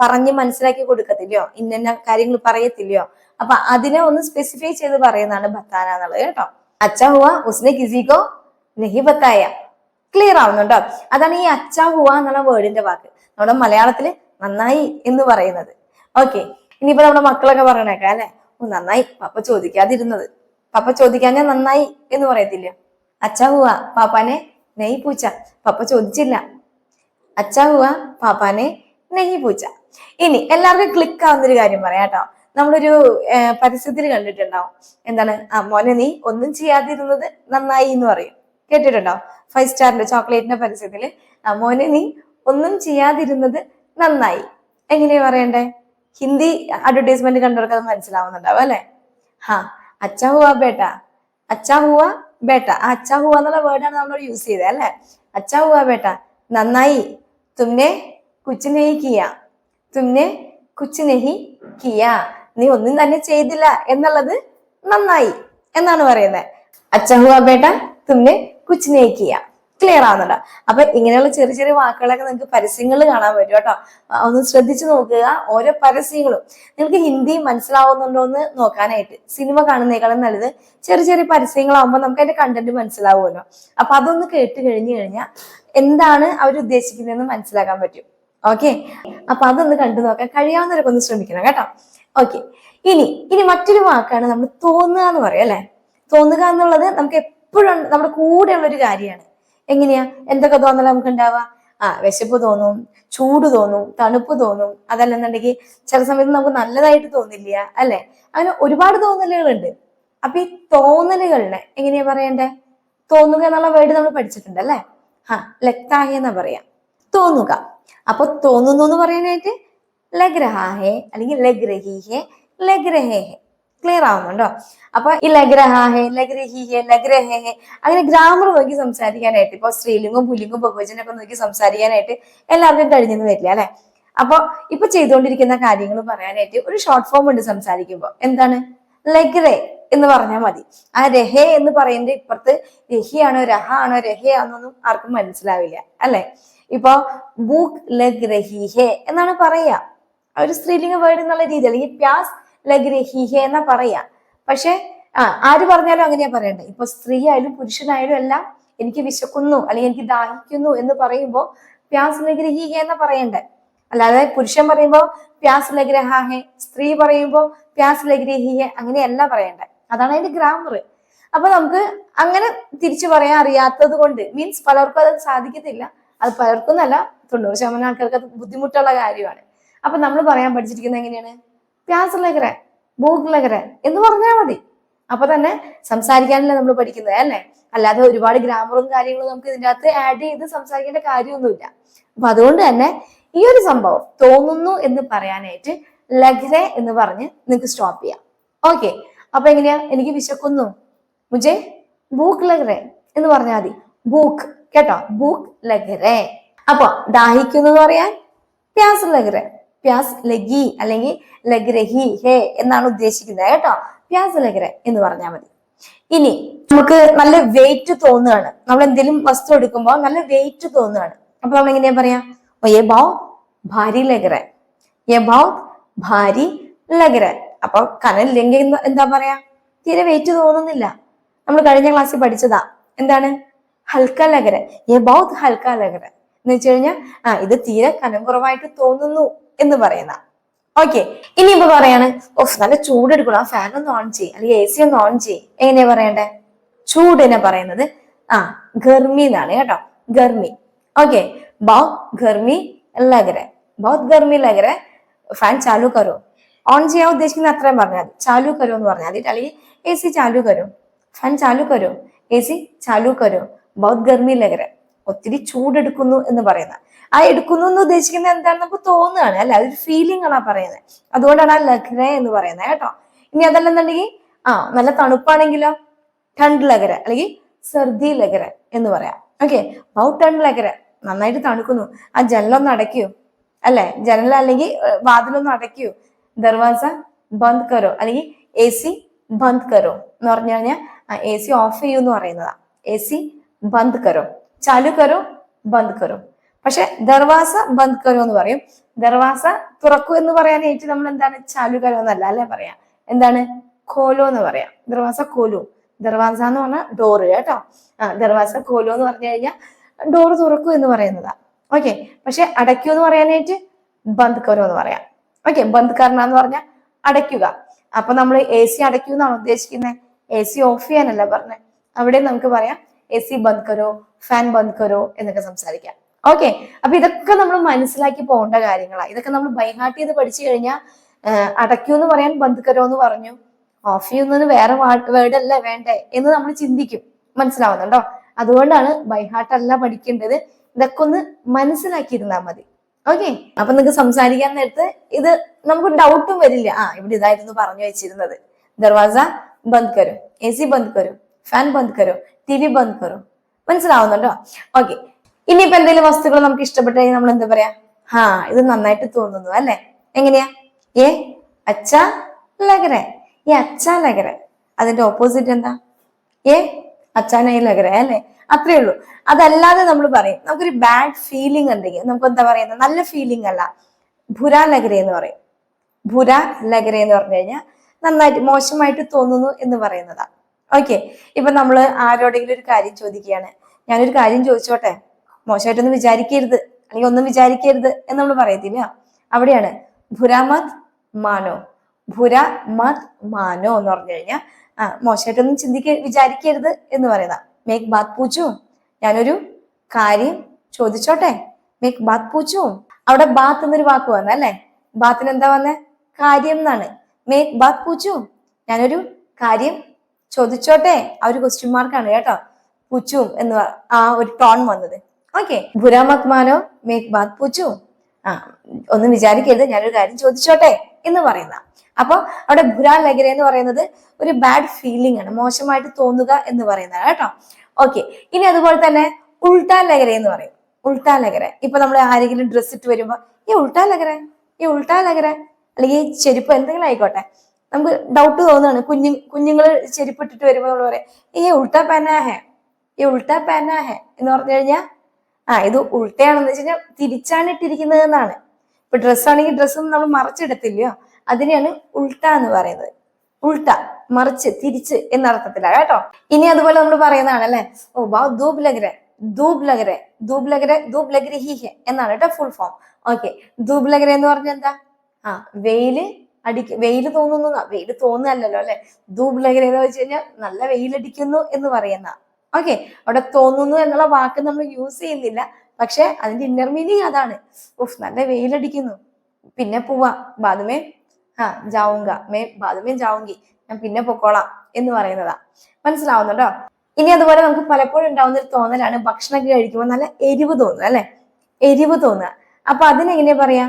പറഞ്ഞ് മനസ്സിലാക്കി കൊടുക്കത്തില്ലയോ? ഇന്ന കാര്യങ്ങൾ പറയത്തില്ലയോ? അപ്പൊ അതിനെ ഒന്ന് സ്പെസിഫൈ ചെയ്ത് പറയുന്നതാണ് ബത്താന എന്നുള്ളത് കേട്ടോ. അച്ഛാ ഹുവ ഉസ്നെ കിസിക്കോ നെഹി ബത്തായ. ക്ലിയർ ആവുന്നുണ്ടോ. അതാണ് ഈ അച്ചാഹുവ എന്നുള്ള വേർഡിന്റെ വാക്ക്. നമ്മുടെ മലയാളത്തിൽ നന്നായി എന്ന് പറയുന്നത്. ഓക്കെ ഇനിയിപ്പോ നമ്മുടെ മക്കളൊക്കെ പറയണേക്കാം അല്ലെ? ഓ നന്നായി. പപ്പ ചോദിക്കാതിരുന്നത്. പപ്പ ചോദിക്കാൻ ഞാൻ നന്നായി എന്ന് പറയത്തില്ല അച്ചാഹുവ പാപ്പാനെ നെയ് പൂച്ച. പപ്പ ചോദിച്ചില്ല. അച്ചാഹുവ പാപ്പാനെ നെയ്യ് പൂച്ച. ഇനി എല്ലാവർക്കും ക്ലിക്ക് ആവുന്ന ഒരു കാര്യം പറയാം കേട്ടോ. നമ്മളൊരു പരിസ്ഥിതി കണ്ടിട്ടുണ്ടാവും. എന്താണ്? ആ മോനെ നീ ഒന്നും ചെയ്യാതിരുന്നത് നന്നായി എന്ന് പറയും. കേട്ടിട്ടുണ്ടോ? ഫൈവ് സ്റ്റാറിന്റെ ചോക്ലേറ്റിന്റെ പരസ്യത്തിൽ മോനെ നീ ഒന്നും ചെയ്യാതിരുന്നത് നന്നായി. എങ്ങനെയാ പറയണ്ടേ? ഹിന്ദി അഡ്വർടൈസ്മെന്റ് കണ്ടവർക്ക് അത് മനസ്സിലാവുന്നുണ്ടാവും അല്ലെ? ഹാ അച്ഛാ ഹുവ ബേട്ട. അച്ഛാ ഹുവ ബേട്ട. ആ അച്ഛാ ഹുവ എന്നുള്ള വേർഡാണ് നമ്മൾ യൂസ് ചെയ്തത് അല്ലെ? അച്ഛാ ഹുവ ബേട്ട നന്നായി. തുമ്നെ കുച്ച് നെഹി കിയ തുമ്നെ കുച്ച് നെഹി കിയ നീ ഒന്നും തന്നെ ചെയ്തില്ല എന്നുള്ളത് നന്നായി എന്നാണ് പറയുന്നത് അച്ഛാ ഹുവ ബേട്ട തുമ്നെ കുച്ച് നെഹി കിയ ക്ലിയർ ആവുന്നുണ്ട്. അപ്പൊ ഇങ്ങനെയുള്ള ചെറിയ ചെറിയ വാക്കുകളൊക്കെ നിങ്ങൾക്ക് പരസ്യങ്ങൾ കാണാൻ പറ്റും കേട്ടോ. ഒന്ന് ശ്രദ്ധിച്ചു നോക്കുക. ഓരോ പരസ്യങ്ങളും നിങ്ങൾക്ക് ഹിന്ദി മനസ്സിലാവുന്നുണ്ടോ എന്ന് നോക്കാനായിട്ട് സിനിമ കാണുന്നേക്കാളും നല്ലത് ചെറിയ ചെറിയ പരസ്യങ്ങളാവുമ്പോൾ നമുക്ക് അതിന്റെ കണ്ടന്റ് മനസ്സിലാവുമല്ലോ. അപ്പൊ അതൊന്ന് കേട്ട് കഴിഞ്ഞു കഴിഞ്ഞാൽ എന്താണ് അവർ ഉദ്ദേശിക്കുന്നതെന്ന് മനസ്സിലാക്കാൻ പറ്റും. ഓക്കെ അപ്പൊ അതൊന്ന് കണ്ടു നോക്കാൻ കഴിയാവുന്നവരൊക്കെ ഒന്ന് ശ്രമിക്കണം കേട്ടോ. ഓക്കെ ഇനി ഇനി മറ്റൊരു വാക്കാണ് നമ്മൾ തോന്നുക എന്ന് പറയും അല്ലെ? തോന്നുക എന്നുള്ളത് നമുക്ക് എപ്പോഴും നമ്മുടെ കൂടെയുള്ള ഒരു കാര്യമാണ്. എങ്ങനെയാ? എന്തൊക്കെ തോന്നല നമുക്ക് ഉണ്ടാവുക ആ വിശപ്പ് തോന്നും ചൂട് തോന്നും തണുപ്പ് തോന്നും. അതല്ലെന്നുണ്ടെങ്കിൽ ചില സമയത്ത് നമുക്ക് നല്ലതായിട്ട് തോന്നില്ല അല്ലെ? അങ്ങനെ ഒരുപാട് തോന്നലുകളുണ്ട്. അപ്പൊ ഈ തോന്നലുകളിനെ എങ്ങനെയാ പറയണ്ടേ? തോന്നുക എന്നുള്ള വേർഡ് നമ്മൾ പഠിച്ചിട്ടുണ്ട് അല്ലെ? ആ ലെക്താഹേ എന്നാ പറയാ. തോന്നുക. അപ്പൊ തോന്നുന്നു എന്ന് പറയാനായിട്ട് ലഗ്രഹാഹേ അല്ലെങ്കിൽ ലഗ്രഹീഹേ ലഗ്രഹേഹെ. ക്ലിയർ ആവുന്നുണ്ടോ? അപ്പൊ ഈ ലഗ്രഹാഹെ ലഗ്രഹിഹേ ലഗ്രഹേഹെ അങ്ങനെ ഗ്രാമർ നോക്കി സംസാരിക്കാനായിട്ട് ഇപ്പൊ സ്ത്രീലിംഗും പുല്ലിംഗും ബഹുവചനൊക്കെ നോക്കി സംസാരിക്കാനായിട്ട് എല്ലാവർക്കും കഴിഞ്ഞെന്ന് വരില്ല അല്ലെ? അപ്പൊ ഇപ്പൊ ചെയ്തുകൊണ്ടിരിക്കുന്ന കാര്യങ്ങൾ പറയാനായിട്ട് ഒരു ഷോർട്ട് ഫോം ഉണ്ട് സംസാരിക്കുമ്പോൾ എന്താണ്? ലഗ്രേ എന്ന് പറഞ്ഞാൽ മതി. ആ രഹേ എന്ന് പറയുന്നത് ഇപ്പുറത്ത് രഹിയാണോ രഹ ആണോ രഹയാണോന്നും ആർക്കും മനസ്സിലാവില്ല അല്ലെ? ഇപ്പൊ ബുക്ക് ലഗ് രഹീഹെ എന്നാണ് പറയാ. ആ ഒരു സ്ത്രീലിംഗ വേർഡ് എന്നുള്ള രീതി അല്ലെങ്കിൽ പ്യാസ് ലഗ് രഹീഹെ എന്നാ പറയാ. പക്ഷെ ആ ആര് പറഞ്ഞാലും അങ്ങനെയാ പറയണ്ടേ. ഇപ്പൊ സ്ത്രീ ആയാലും പുരുഷനായാലും എല്ലാം എനിക്ക് വിശക്കുന്നു അല്ലെങ്കിൽ എനിക്ക് ദാഹിക്കുന്നു എന്ന് പറയുമ്പോൾ പ്യാസ് ലഗ് രഹീഹെ എന്നാ പറയണ്ടേ. അല്ലാതെ പുരുഷൻ പറയുമ്പോ പ്യാസ് ലഗ്രഹാഹെ സ്ത്രീ പറയുമ്പോ പ്യാസ് ലഗ്രഹിഹെ അങ്ങനെയല്ല പറയണ്ടേ. അതാണ് അതിന്റെ ഗ്രാമർ അപ്പൊ നമുക്ക് അങ്ങനെ തിരിച്ചു പറയാൻ അറിയാത്തത് കൊണ്ട് മീൻസ് പലർക്കും അത് സാധിക്കത്തില്ല. അത് പലർക്കും എന്നല്ല തൊണ്ണൂറ് ശതമാനം ആൾക്കാർക്ക് അത് ബുദ്ധിമുട്ടുള്ള കാര്യമാണ്. അപ്പൊ നമ്മൾ പറയാൻ പഠിച്ചിരിക്കുന്നത് എങ്ങനെയാണ്? പ്യാസ് ലഗ്ര ഭൂഗ് ലഗ്ര എന്ന് പറഞ്ഞാൽ മതി. അപ്പൊ തന്നെ സംസാരിക്കാനല്ലേ നമ്മൾ പഠിക്കുന്നത് അല്ലേ? അല്ലാതെ ഒരുപാട് ഗ്രാമറും കാര്യങ്ങളും നമുക്ക് ഇതിന്റെ അകത്ത് ആഡ് ചെയ്ത് സംസാരിക്കേണ്ട കാര്യമൊന്നുമില്ല. അപ്പൊ അതുകൊണ്ട് തന്നെ ഈ ഒരു സംഭവം തോന്നുന്നു എന്ന് പറയാനായിട്ട് ലഗ്ര എന്ന് പറഞ്ഞ് നിങ്ങൾക്ക് സ്റ്റോപ്പ് ചെയ്യാം. ഓക്കെ അപ്പൊ എങ്ങനെയാ? എനിക്ക് വിശക്കുന്നു. മുജെ ബൂക്ക് ലഗ്രെ എന്ന് പറഞ്ഞാൽ മതി. ബൂക്ക് കേട്ടോ? ബൂക്ക് ലഗ്രെ അപ്പൊ ദാഹിക്കുന്നു പറയാൻ പ്യാസ് ലഗ്രെ പ്യാസ് ലഗി അല്ലെങ്കിൽ ലഗ്രഹി ഹേ എന്നാണ് ഉദ്ദേശിക്കുന്നത്. കേട്ടോ? പ്യാസ് ലഗ്ര എന്ന് പറഞ്ഞാൽ മതി. ഇനി നമുക്ക് നല്ല വെയിറ്റ് തോന്നുകയാണ്. നമ്മൾ എന്തെങ്കിലും വസ്തു എടുക്കുമ്പോൾ നല്ല വെയിറ്റ് തോന്നുകയാണ്. അപ്പൊ നമ്മൾ എങ്ങനെയാ പറയാ? Oh, ഭാരി ലഗ്ര. ഭാരി ലഗ്ര. അപ്പൊ കനലില്ലെങ്കിൽ എന്താ പറയാ? തീരെ വെയിറ്റ് തോന്നുന്നില്ല. നമ്മൾ കഴിഞ്ഞ ക്ലാസ്സിൽ പഠിച്ചതാ. എന്താണ്? ഹൽക്ക ലഗ്ര. ഏ ഹൽക്ക ലഗ്ര. എന്ന് വെച്ച് കഴിഞ്ഞാൽ ആ ഇത് തീരെ കനം കുറവായിട്ട് തോന്നുന്നു. എന്ന് പറയുന്ന. ഓക്കെ ഇനി ഇപ്പൊ പറയാണ് ഓഫ് നല്ല ചൂടെടുക്കണം ആ ഫാൻ ഒന്ന് ഓൺ ചെയ്യും. അല്ലെങ്കിൽ എ സി ഒന്ന് ഓൺ ചെയ്യും. എങ്ങനെയാ പറയണ്ടേ? ചൂട് എന്നാ പറയുന്നത്. ആ ഗർമി എന്നാണ് കേട്ടോ. ഗർമി. ഓക്കെ ബോ ഗർമി ലഗര. ബൗത് ഗർമി ലഗര ഫാൻ ചാലു കരോ. ഓൺ ചെയ്യാൻ ഉദ്ദേശിക്കുന്ന അത്രയും പറഞ്ഞാൽ ചാലു കരോ എന്ന് പറഞ്ഞാൽ അല്ലെങ്കിൽ എ സി ചാലു കരോ. ഫാൻ ചാലു കരോ. എ സി ചാലു കരോ. ബൗത് ഗർമി ലഗര. ഒത്തിരി ചൂടെടുക്കുന്നു എന്ന് പറയുന്നത്. ആ എടുക്കുന്നു എന്ന് ഉദ്ദേശിക്കുന്നത് എന്താണ് നമുക്ക് തോന്നുകയാണ്. അല്ല? അതൊരു ഫീലിംഗ് ആണ് ആ പറയുന്നത്. അതുകൊണ്ടാണ് ആ ലഗ്ര എന്ന് പറയുന്നത് കേട്ടോ. ഇനി അതല്ലെന്നുണ്ടെങ്കിൽ ആ നല്ല തണുപ്പാണെങ്കിലോ? ടണ്ട് ലഗര അല്ലെങ്കിൽ സർദി ലഗര എന്ന് പറയാം. ഓക്കെ ബൗ ടണ്ട് ലഗര. നന്നായിട്ട് തണുക്കുന്നു. ആ ജനലൊന്ന് അടയ്ക്കൂ. അല്ലെ? ജനൽ അല്ലെങ്കിൽ വാതിലൊന്ന് അടയ്ക്കൂ. ദർവാസ ബന്ദ് കരോ. അല്ലെങ്കിൽ എ സി ബന്ദ് കരോ എന്ന് പറഞ്ഞു കഴിഞ്ഞാൽ എ സി ഓഫ് ചെയ്യൂ എന്ന് പറയുന്നതാ. എ സി ബന്ദ് കരോ. ചാലു കരോ ബന്ദ് കരോ. പക്ഷെ ദർവാസ ബന്ദ് കരോ എന്ന് പറയും. ദർവാസ തുറക്കൂ എന്ന് പറയാനായിട്ട് നമ്മൾ എന്താണ്? ചാലു കരോ എന്നല്ല അല്ലെ പറയാം? എന്താണ്? കോലോ എന്ന് പറയാം. ദർവാസ കോലു. ദർവാസ എന്ന് പറഞ്ഞാൽ ഡോറ് കേട്ടോ. ആ ദർവാസ കോലോ എന്ന് പറഞ്ഞു കഴിഞ്ഞാൽ ഡോറ് തുറക്കൂ എന്ന് പറയുന്നതാ. ഓക്കെ പക്ഷെ അടയ്ക്കൂ എന്ന് പറയാനായിട്ട് ബന്ദ് കരോ എന്ന് പറയാം. ഓക്കെ ബന്ദ് കർണ എന്ന് പറഞ്ഞാൽ അടയ്ക്കുക. അപ്പൊ നമ്മൾ എ സി അടയ്ക്കൂ എന്നാണ് ഉദ്ദേശിക്കുന്നത് എ സി ഓഫ് ചെയ്യാനല്ല പറഞ്ഞത് അവിടെ നമുക്ക് പറയാം എ സി ബന്ദ് കരോ ഫാൻ ബന്ദ് കരോ എന്നൊക്കെ സംസാരിക്കാം. ഓക്കെ അപ്പൊ ഇതൊക്കെ നമ്മൾ മനസ്സിലാക്കി പോകേണ്ട കാര്യങ്ങളാണ് ഇതൊക്കെ നമ്മൾ ബൈഹാർട്ട് ചെയ്ത് പഠിച്ചു കഴിഞ്ഞാൽ അടയ്ക്കൂ എന്ന് പറയാൻ ബന്ദ് കരോ എന്ന് പറഞ്ഞു. ഓഫ് ചെയ്യുന്നതിന് വേറെ വേർഡ് അല്ല വേണ്ടേ എന്ന് നമ്മൾ ചിന്തിക്കും. മനസ്സിലാവുന്നുണ്ടോ? അതുകൊണ്ടാണ് ബൈഹാർട്ട് അല്ല പഠിക്കേണ്ടത്. ഇതൊക്കെ ഒന്ന് മനസ്സിലാക്കിയിരുന്നാൽ മതി. ഓക്കെ അപ്പൊ നിങ്ങൾക്ക് സംസാരിക്കാൻ നേരത്ത് ഇത് നമുക്ക് ഡൗട്ടും വരില്ല. ആ ഇവിടെ ഇതായിരുന്നു പറഞ്ഞു വെച്ചിരുന്നത്. ദർവാസ ബന്ദ് കരോ എ സി ബന്ദ് കരോ ഫാൻ ബന്ദ് കരോ ടി വി ബന്ദ് കരോ മനസ്സിലാവുന്നുണ്ടോ? ഓക്കെ ഇനിയിപ്പോ എന്തെങ്കിലും വസ്തുക്കൾ നമുക്ക് ഇഷ്ടപ്പെട്ടു നമ്മൾ എന്താ പറയാ? ഹാ ഇത് നന്നായിട്ട് തോന്നുന്നു അല്ലെ? എങ്ങനെയാ? ഏ? അച്ഛ ലഗര. ഈ അച്ഛ ലഗര. അതിന്റെ ഓപ്പോസിറ്റ് എന്താ? ഏ? അച്ഛനായി ലഗര അല്ലെ? അത്രേ ഉള്ളൂ. അതല്ലാതെ നമ്മൾ പറയും നമുക്കൊരു ബാഡ് ഫീലിംഗ് ഉണ്ടെങ്കിൽ നമുക്ക് എന്താ പറയുന്നത്? നല്ല ഫീലിംഗ് അല്ല. ഭുര ലഗര എന്ന് പറയും. ഭുര ലഗര എന്ന് പറഞ്ഞു കഴിഞ്ഞാൽ നന്നായിട്ട് മോശമായിട്ട് തോന്നുന്നു എന്ന് പറയുന്നതാ. ഓക്കെ ഇപ്പൊ നമ്മൾ ആരോടെങ്കിലും ഒരു കാര്യം ചോദിക്കുകയാണ്. ഞാനൊരു കാര്യം ചോദിച്ചോട്ടെ? മോശമായിട്ടൊന്നും വിചാരിക്കരുത്. അല്ലെങ്കിൽ ഒന്നും വിചാരിക്കരുത് എന്ന് നമ്മൾ പറയത്തില്ല. അവിടെയാണ് ഭുരാമത് മാനോ. ഭുര മത് മാനോ എന്ന് പറഞ്ഞു കഴിഞ്ഞാൽ ആ മോശമായിട്ടൊന്നും ചിന്തിക്ക വിചാരിക്കരുത് എന്ന് പറയുന്ന. മേക്ക് ബാത് പൂച്ചു. ഞാനൊരു കാര്യം ചോദിച്ചോട്ടെ? മേക്ക് ബാത് പൂച്ചു. അവിടെ ബാത്ത് എന്നൊരു വാക്ക് വന്ന അല്ലേ? ബാത്തിന് എന്താ വന്നേ? കാര്യം എന്നാണ്. മേക്ക് ബാത് പൂച്ചു. ഞാനൊരു കാര്യം ചോദിച്ചോട്ടെ? ആ ഒരു ക്വസ്റ്റ്യൻ മാർക്കാണ് കേട്ടോ. പുച്ചും എന്ന് ആ ഒരു ടോൺ വന്നത്. ഓക്കെ ഭുരാമത് മക്മാനോ മേക്ക് ബാത് പുച്ചു. ആ ഒന്നും വിചാരിക്കരുത്. ഞാനൊരു കാര്യം ചോദിച്ചോട്ടെ എന്ന് പറയുന്ന. അപ്പൊ അവിടെ ഭുരാ ലഗര എന്ന് പറയുന്നത് ഒരു ബാഡ് ഫീലിംഗ് ആണ്. മോശമായിട്ട് തോന്നുക എന്ന് പറയുന്നതാണ് കേട്ടോ. ഓക്കെ ഇനി അതുപോലെ തന്നെ ഉൾട്ടാ ലഗര എന്ന് പറയും. ഉൾട്ടാ ലഗര ഇപ്പൊ നമ്മൾ ആരെങ്കിലും ഡ്രസ്സ് ഇട്ട് വരുമ്പോ ഈ ഉൾട്ടാ ലഗര ഈ ഉൾട്ടാ ലഗര അല്ലെങ്കിൽ ചെരുപ്പ് എന്തെങ്കിലും ആയിക്കോട്ടെ? നമുക്ക് ഡൗട്ട് തോന്നുകയാണ് കുഞ്ഞു കുഞ്ഞുങ്ങൾ ചെരുപ്പിട്ടിട്ട് വരുമ്പോൾ നമ്മൾ പറയാം ഈ ഉൾട്ടാ പാനാ ഹേ ഈ ഉൾട്ടാ പാനാ എന്ന് പറഞ്ഞു കഴിഞ്ഞാൽ ആ ഇത് ഉൾട്ടയാണെന്ന് വെച്ച് കഴിഞ്ഞാൽ തിരിച്ചാണ് ഇട്ടിരിക്കുന്നത് എന്നാണ് ഇപ്പൊ ഡ്രസ്സാണെങ്കിൽ ഡ്രസ്സും നമ്മൾ മറിച്ചിടത്തില്ലയോ? അതിനെയാണ് ഉൾട്ട എന്ന് പറയുന്നത്. ഉൾട്ട മറിച്ച് തിരിച്ച് എന്ന അർത്ഥത്തിലാണ് കേട്ടോ? ഇനി അതുപോലെ നമ്മൾ പറയുന്നതാണ് അല്ലെ? ഓ ബാ ധൂപ് ലഗ്ര ധൂപ് ലഗ്ര ധൂപ് ലഗ്ര ദൂബ് ലഗരെ ഹി ഹെ എന്നാണ് കേട്ടോ ഫുൾ ഫോം ഓക്കെ ധൂപ് ലഗ്ര എന്ന് പറഞ്ഞാൽ എന്താ? ആ വെയിൽ അടിക്ക വെയിൽ തോന്നുന്നു വെയിൽ തോന്നുന്നല്ലോ അല്ലെ? ധൂപ് ലഗരെ എന്ന് വെച്ച് കഴിഞ്ഞാൽ നല്ല വെയിലടിക്കുന്നു എന്ന് പറയുന്ന. ഓക്കെ അവിടെ തോന്നുന്നു എന്നുള്ള വാക്ക് നമ്മൾ യൂസ് ചെയ്യുന്നില്ല. പക്ഷെ അതിന്റെ ഇന്നർ മീനിങ് അതാണ്. ഉഫ് നല്ല വെയിലടിക്കുന്നു. പിന്നെ പോവാ ബാദുമേ ആ ജാവുങ്ക മേ ബാദുമേ ജാവുങ്കി ഞാൻ പിന്നെ പൊക്കോളാം എന്ന് പറയുന്നതാ. മനസ്സിലാവുന്നുണ്ടോ? ഇനി അതുപോലെ നമുക്ക് പലപ്പോഴും ഉണ്ടാവുന്ന ഒരു തോന്നലാണ് ഭക്ഷണമൊക്കെ കഴിക്കുമ്പോൾ നല്ല എരിവ് തോന്നുക അല്ലെ? എരിവ് തോന്നുക. അപ്പൊ അതിനെങ്ങനെയാ പറയാ?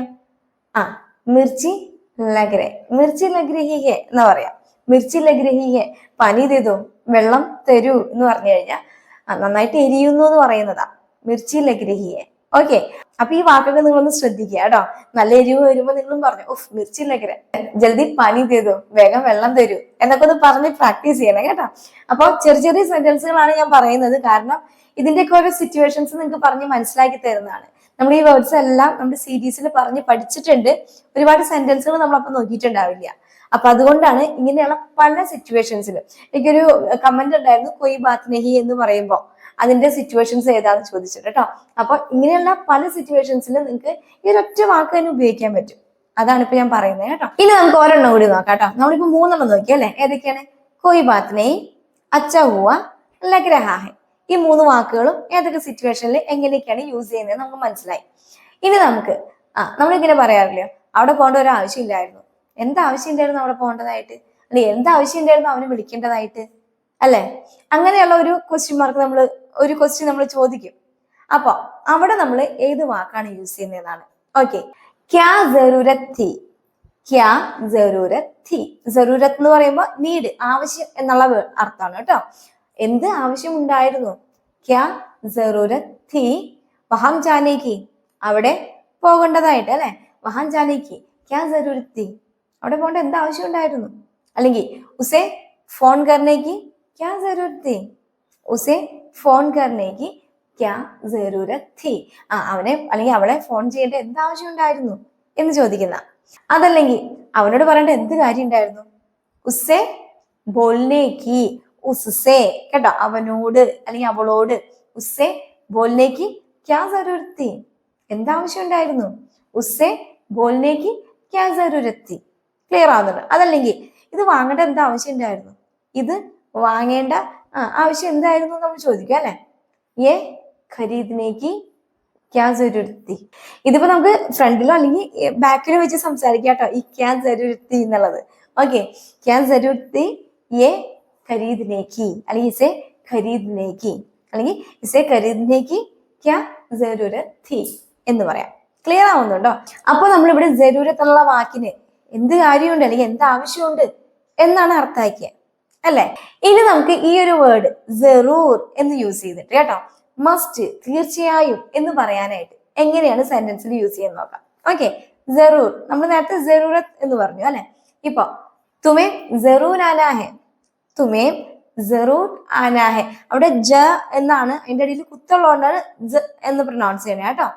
ആ മിർച്ചി ലഗ്രേ. മിർച്ചി ലഗ്രഹിഹെ എന്ന് പറയാം. മിർച്ചി ലഗ്രഹിഹെ പനി ചെയ്തു വെള്ളം തരൂ എന്ന് പറഞ്ഞു കഴിഞ്ഞാൽ നന്നായിട്ട് എരിയുന്നു എന്ന് പറയുന്നതാ. മിർച്ചി ലഗ്രഹിയെ ഓക്കെ. അപ്പൊ ഈ വാക്കൊക്കെ നിങ്ങളൊന്ന് ശ്രദ്ധിക്കുക കേട്ടോ. നല്ല എരിവ് വരുമ്പോ നിങ്ങളും പറഞ്ഞു ഉഫ് മിർച്ചി ലഗ്ര. ജൽദി പനി തരൂ വേഗം വെള്ളം തരൂ. എന്നൊക്കെ ഒന്ന് പറഞ്ഞ് പ്രാക്ടീസ് ചെയ്യണം കേട്ടോ. അപ്പൊ ചെറിയ ചെറിയ സെന്റൻസുകളാണ് ഞാൻ പറയുന്നത്. കാരണം ഇതിന്റെയൊക്കെ ഓരോ സിറ്റുവേഷൻസ് നിങ്ങൾക്ക് പറഞ്ഞ് മനസ്സിലാക്കി തരുന്നതാണ്. നമ്മൾ ഈ വേർഡ്സ് എല്ലാം നമ്മുടെ സീരീസിൽ പറഞ്ഞ് പഠിച്ചിട്ടുണ്ട്. ഒരുപാട് സെന്റൻസുകൾ നമ്മളപ്പം നോക്കിയിട്ടുണ്ടാവില്ല. അപ്പൊ അതുകൊണ്ടാണ് ഇങ്ങനെയുള്ള പല സിറ്റുവേഷൻസിലും എനിക്കൊരു കമന്റ് ഉണ്ടായിരുന്നു കൊയ് ബാത്ത് നെഹി എന്ന് പറയുമ്പോൾ അതിന്റെ സിറ്റുവേഷൻസ് ഏതാന്ന് ചോദിച്ചിട്ട് കേട്ടോ അപ്പൊ ഇങ്ങനെയുള്ള പല സിറ്റുവേഷൻസിലും നിങ്ങൾക്ക് ഈ ഒരൊറ്റ വാക്ക് തന്നെ ഉപയോഗിക്കാൻ പറ്റും. അതാണ് ഇപ്പൊ ഞാൻ പറയുന്നത് കേട്ടോ ഇനി നമുക്ക് ഒരെണ്ണം കൂടി നോക്കാം കേട്ടോ നമ്മളിപ്പോ മൂന്നെണ്ണം നോക്കി അല്ലെ ഏതൊക്കെയാണ്? കൊയ് ബാത്ത് നെയ് അച്ച ഹുവ ലഗ്രഹാഹെ ഈ മൂന്ന് വാക്കുകളും ഏതൊക്കെ സിറ്റുവേഷനിൽ എങ്ങനെയൊക്കെയാണ് യൂസ് ചെയ്യുന്നത് നമുക്ക് മനസ്സിലായി. ഇനി നമുക്ക് ആ നമ്മളിങ്ങനെ പറയാറില്ലയോ അവിടെ പോകേണ്ട ഒരു ആവശ്യമില്ലായിരുന്നു. എന്താ ആവശ്യം ഉണ്ടായിരുന്നു അവിടെ പോകേണ്ടതായിട്ട്? അല്ലെ എന്താവശ്യം ഉണ്ടായിരുന്നു അവനെ വിളിക്കേണ്ടതായിട്ട്? അല്ലെ അങ്ങനെയുള്ള ഒരു ക്വസ്റ്റ്യൻ മാർക്ക് നമ്മൾ ഒരു ക്വസ്റ്റ്യൻ നമ്മൾ ചോദിക്കും. അപ്പൊ അവിടെ നമ്മൾ ഏത് വാക്കാണ് യൂസ് ചെയ്യുന്നതെന്നാണ്. ഓക്കെ ക്യാ ജറൂരത് ക്യാ ജറൂരത് തി എന്ന് പറയുമ്പോൾ നീഡ് ആവശ്യം എന്നുള്ള അർത്ഥമാണ് കേട്ടോ. എന്ത് ആവശ്യമുണ്ടായിരുന്നു? ക്യാ ജറൂരത് തി വഹാം ജാനേക്ക് അവിടെ പോകേണ്ടതായിട്ട് അല്ലെ? വഹാം ജാനേക്ക് ക്യാ ജറൂരത് തി. അവിടെ പോകേണ്ട എന്ത് ആവശ്യം ഉണ്ടായിരുന്നു അല്ലെങ്കിൽ ഉസേ ഫോൺ കർണേക്ക് ക്യാ ജറൂരത് തി. ഉസേ ഫോൺ കർണേക്ക് ക്യാ ജറൂരത് തി. ആ അവനെ അല്ലെങ്കിൽ അവളെ ഫോൺ ചെയ്യേണ്ട എന്ത് ആവശ്യം ഉണ്ടായിരുന്നു എന്ന് ചോദിക്കുന്ന. അതല്ലെങ്കിൽ അവനോട് പറയേണ്ട എന്ത് കാര്യം ഉണ്ടായിരുന്നു ഉസ്സേ ബോൽനേക്ക് ഉസ്സേ കേട്ടോ? അവനോട് അല്ലെങ്കിൽ അവളോട് ഉസ്സേ ബോലിനേക്ക് ക്യാ ജറൂരത്തി എന്താവശ്യം ഉണ്ടായിരുന്നു? ഉസ്സേ ബോലിനേക്ക് ക്യാ ജറൂരത്തി ക്ലിയർ ആവുന്നുണ്ട്. അതല്ലെങ്കിൽ ഇത് വാങ്ങേണ്ട എന്താ ആവശ്യം ഉണ്ടായിരുന്നു? ഇത് വാങ്ങേണ്ട ആവശ്യം എന്തായിരുന്നു നമ്മൾ ചോദിക്കാം അല്ലെ? ഏ ഖരീദിനേക്ക് ക്യാ ജരൂരത്തി ഇതിപ്പോ നമുക്ക് ഫ്രണ്ടിലോ അല്ലെങ്കിൽ ബാക്കിലോ വെച്ച് സംസാരിക്കാം കേട്ടോ. ഈ ക്യാ ജരൂരത്തി എന്നുള്ളത്. ഓക്കെ. ക്യാ ജരൂരത്തി ഏ ഖരീദിനേക്ക് അല്ലെങ്കിൽ ഇസെ ഖരീദിനേക്ക് അല്ലെങ്കിൽ ഇസെ ഖരീദിനേക്ക് ക്യാ ജരൂരത്തി എന്ന് പറയാം. ക്ലിയർ ആവുന്നുണ്ടോ? അപ്പൊ നമ്മളിവിടെ ജരൂരത്ത് എന്നുള്ള വാക്കിന് എന്ത് കാര്യമുണ്ട് അല്ലെങ്കിൽ എന്ത് ആവശ്യമുണ്ട് എന്നാണ് അർത്ഥാക്കിയത് അല്ലെ? ഇനി നമുക്ക് ഈ ഒരു വേർഡ് ജറൂർ എന്ന് യൂസ് ചെയ്തിട്ട് കേട്ടോ. മസ്റ്റ് തീർച്ചയായും എന്ന് പറയാനായിട്ട് എങ്ങനെയാണ് സെന്റൻസിൽ യൂസ് ചെയ്യാൻ നോക്കാം. ഓക്കെ ജറൂർ നമ്മൾ നേരത്തെ ജറൂറത്ത് എന്ന് പറഞ്ഞു അല്ലെ? ഇപ്പൊ തുമേ ജറൂർ ആനാഹെ തുമേ ജറൂർ ആനാഹെ അവിടെ ജ എന്നാണ് അതിന്റെ അടിയിൽ കുത്തുള്ളതുകൊണ്ടാണ് ജ എന്ന് പ്രൊനൗൺസ് ചെയ്യണേ കേട്ടോ.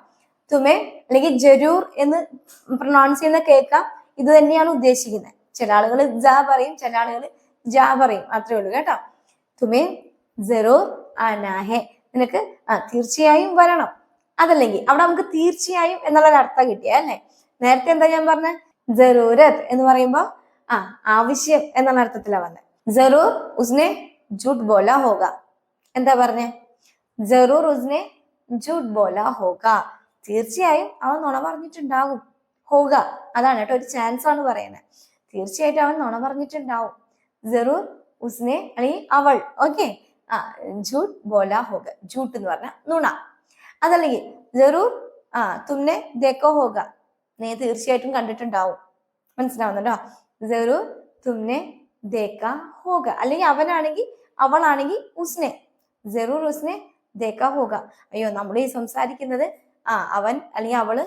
തുമേ അല്ലെങ്കിൽ ജരൂർ എന്ന് പ്രൊനൗൺസ് ചെയ്യുന്ന കേൾക്കാം. ഇത് തന്നെയാണ് ഉദ്ദേശിക്കുന്നത്. ചില ആളുകൾ ജ പറയും ചില ആളുകൾ ജ പറയും. അത്രേ ഉള്ളൂ കേട്ടോ. തുമേ ജറൂർ ആനാഹെ നിനക്ക് ആ തീർച്ചയായും വരണം. അതല്ലെങ്കിൽ അവിടെ നമുക്ക് തീർച്ചയായും എന്നുള്ളൊരു അർത്ഥം കിട്ടിയ അല്ലേ? നേരത്തെ എന്താ ഞാൻ പറഞ്ഞ? ജറൂരത്ത് എന്ന് പറയുമ്പോൾ ആ ആവശ്യം എന്നുള്ള അർത്ഥത്തിലാണ് വന്നത് ജറൂർ उसने झूठ बोला होगा। എന്താ പറഞ്ഞേ? ജറൂർ ഉസ്നെ ജൂട്ട് ബോല ഹോക തീർച്ചയായും അവൻ നുണ പറഞ്ഞിട്ടുണ്ടാകും ഹോക അതാണ് കേട്ടോ ഒരു ചാൻസ് ആണ് പറയുന്നത്. തീർച്ചയായിട്ടും അവൻ നുണ പറഞ്ഞിട്ടുണ്ടാവും. ജറൂർ ഉസ്നെ അല്ലെങ്കിൽ അവൾ ഓക്കെ ആ ജൂട്ട് ബോല ഹോക ജൂട്ട് എന്ന് പറഞ്ഞ നുണ. അതല്ലെങ്കിൽ ജറൂർ ആ തുമ്നെ ദേക്കോ ഹോക നീ തീർച്ചയായിട്ടും കണ്ടിട്ടുണ്ടാവും. മനസ്സിലാവുന്നുണ്ടോ? ജറൂർ തുമ്നെ ദേക്ക ഹോക അല്ലെങ്കിൽ അവനാണെങ്കിൽ അവളാണെങ്കിൽ ഉസ്നെ. ജറൂർ ഉസ്നെ ദേക്ക ഹോക അയ്യോ നമ്മൾ ഈ സംസാരിക്കുന്നത് ആ അവൻ അല്ലെങ്കിൽ അവൾ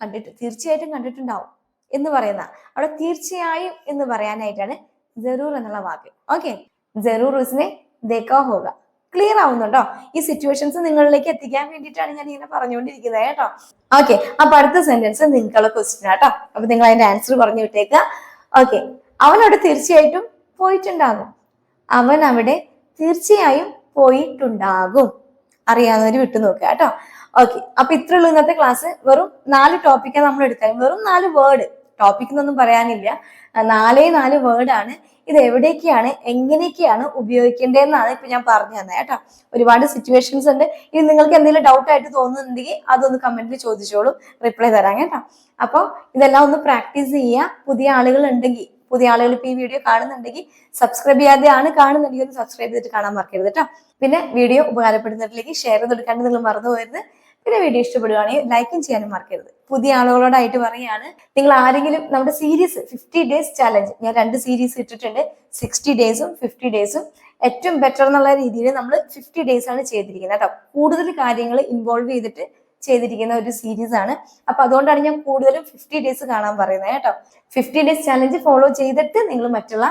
കണ്ടിട്ട് തീർച്ചയായിട്ടും കണ്ടിട്ടുണ്ടാവും എന്ന് പറയുന്ന അവിടെ തീർച്ചയായും എന്ന് പറയാനായിട്ടാണ് ജറൂർ എന്നുള്ള വാക്ക്. ഓക്കെ. ജറൂർ ഉസ്നെ ദേക്ക ഹോക ക്ലിയർ ആവുന്നുണ്ടോ? ഈ സിറ്റുവേഷൻസ് നിങ്ങളിലേക്ക് എത്തിക്കാൻ വേണ്ടിയിട്ടാണ് ഞാൻ ഇങ്ങനെ പറഞ്ഞുകൊണ്ടിരിക്കുന്നത് കേട്ടോ. ഓക്കെ. അപ്പൊ അടുത്ത സെന്റൻസ് നിങ്ങളുടെ ക്വസ്റ്റ്യൻ അപ്പൊ നിങ്ങൾ അതിന്റെ ആൻസർ പറഞ്ഞു വിട്ടേക്കുക. ഓക്കെ. അവനോട് തീർച്ചയായിട്ടും പോയിട്ടുണ്ടാകും. അവൻ അവിടെ തീർച്ചയായും പോയിട്ടുണ്ടാകും. അറിയാവുന്നവര് വിട്ടു നോക്കുക കേട്ടോ. ഓക്കെ അപ്പൊ ഇത്രയുള്ളൂ ഇന്നത്തെ ക്ലാസ് വെറും നാല് ടോപ്പിക്കാണ് നമ്മൾ എടുത്തത്. വെറും നാല് വേർഡ് ടോപ്പിക് എന്നൊന്നും പറയാനില്ല. നാലേ നാല് വേർഡ് ആണ്. ഇത് എവിടേക്കാണ് എങ്ങനെയൊക്കെയാണ് ഉപയോഗിക്കേണ്ടതെന്നാണ് ഇപ്പൊ ഞാൻ പറഞ്ഞു തന്നെ കേട്ടോ. ഒരുപാട് സിറ്റുവേഷൻസ് ഉണ്ട്. ഇത് നിങ്ങൾക്ക് എന്തെങ്കിലും ഡൗട്ട് ആയിട്ട് തോന്നുന്നുണ്ടെങ്കിൽ അതൊന്ന് കമന്റിൽ ചോദിച്ചോളൂ. റിപ്ലൈ തരാം കേട്ടോ. അപ്പോൾ ഇതെല്ലാം ഒന്ന് പ്രാക്ടീസ് ചെയ്യുക. പുതിയ ആളുകൾ ഉണ്ടെങ്കിൽ പുതിയ ആളുകൾ ഇപ്പൊ ഈ വീഡിയോ കാണുന്നുണ്ടെങ്കിൽ സബ്സ്ക്രൈബ് ചെയ്യാതെയാണ് കാണുന്നുണ്ടെങ്കിൽ ഒന്ന് സബ്സ്ക്രൈബ് ചെയ്തിട്ട് കാണാൻ മറക്കരുത് കേട്ടോ പിന്നെ വീഡിയോ ഉപകാരപ്പെടുന്നില്ലെങ്കിൽ ഷെയർ ചെയ്തെടുക്കാണ്ട് നിങ്ങൾ മറന്നു പോകരുത്. പിന്നെ വീഡിയോ ഇഷ്ടപ്പെടുകയാണെങ്കിൽ ലൈക്കും ചെയ്യാനും മറക്കരുത്. പുതിയ ആളുകളോടായിട്ട് പറയുകയാണ് നിങ്ങൾ ആരെങ്കിലും നമ്മുടെ സീരീസ് ഫിഫ്റ്റി ഡേയ്സ് ചാലഞ്ച് ഞാൻ രണ്ട് സീരീസ് ഇട്ടിട്ടുണ്ട്. സിക്സ്റ്റി ഡേയ്സും ഫിഫ്റ്റി ഡേയ്സും ഏറ്റവും ബെറ്റർ എന്നുള്ള രീതിയിൽ നമ്മൾ ഫിഫ്റ്റി ഡേയ്സ് ആണ് ചെയ്തിരിക്കുന്നത് കേട്ടോ കൂടുതൽ കാര്യങ്ങൾ ഇൻവോൾവ് ചെയ്തിട്ട് ചെയ്തിരിക്കുന്ന ഒരു സീരീസ് ആണ്. അപ്പൊ അതുകൊണ്ടാണ് ഞാൻ കൂടുതലും ഫിഫ്റ്റി ഡേയ്സ് കാണാൻ പറയുന്നത് കേട്ടോ. ഫിഫ്റ്റി ഡേയ്സ് ചാലഞ്ച് ഫോളോ ചെയ്തിട്ട് നിങ്ങൾ മറ്റുള്ള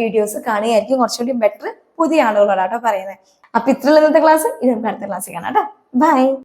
വീഡിയോസ് കാണുകയായിരിക്കും. കുറച്ചുകൂടി ബെറ്റർ പുതിയ ആളുകളോടാട്ടോ പറയുന്നത്. അപ്പൊ ഇത്രയുള്ള ഇന്നത്തെ ക്ലാസ് ഇത് അടുത്ത ക്ലാസ് കാണാം കേട്ടോ. ബൈ